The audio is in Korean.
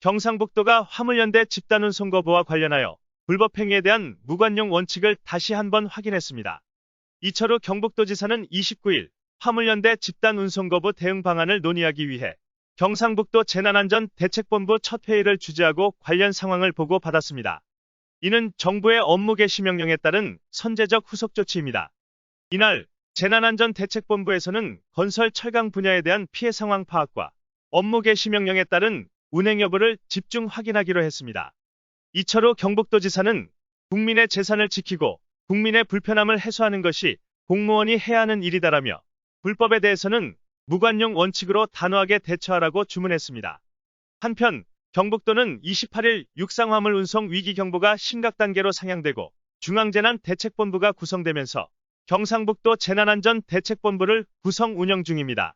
경상북도가 화물연대 집단운 송 거부와 관련하여 불법행위에 대한 무관용 원칙을 다시 한번 확인했습니다. 이철우 경북도지사는 29일 화물연대 집단운송 거부 대응 방안을 논의하기 위해 경상북도 재난안전 대책본부 첫 회의를 주재하고 관련 상황을 보고 받았습니다. 이는 정부의 업무 개시 명령에 따른 선제적 후속 조치입니다. 이날 재난안전대책본부에서는 건설 철강 분야에 대한 피해 상황 파악과 업무 개시 명령에 따른 운행 여부를 집중 확인하기로 했습니다. 이철우 경북도지사는 국민의 재산을 지키고 국민의 불편함을 해소하는 것이 공무원이 해야 하는 일이다라며 불법에 대해서는 무관용 원칙으로 단호하게 대처하라고 주문했습니다. 한편 경북도는 28일 육상화물 운송 위기 경보가 심각 단계로 상향되고 중앙재난대책본부가 구성되면서 경상북도 재난안전 대책본부를 구성 운영 중입니다.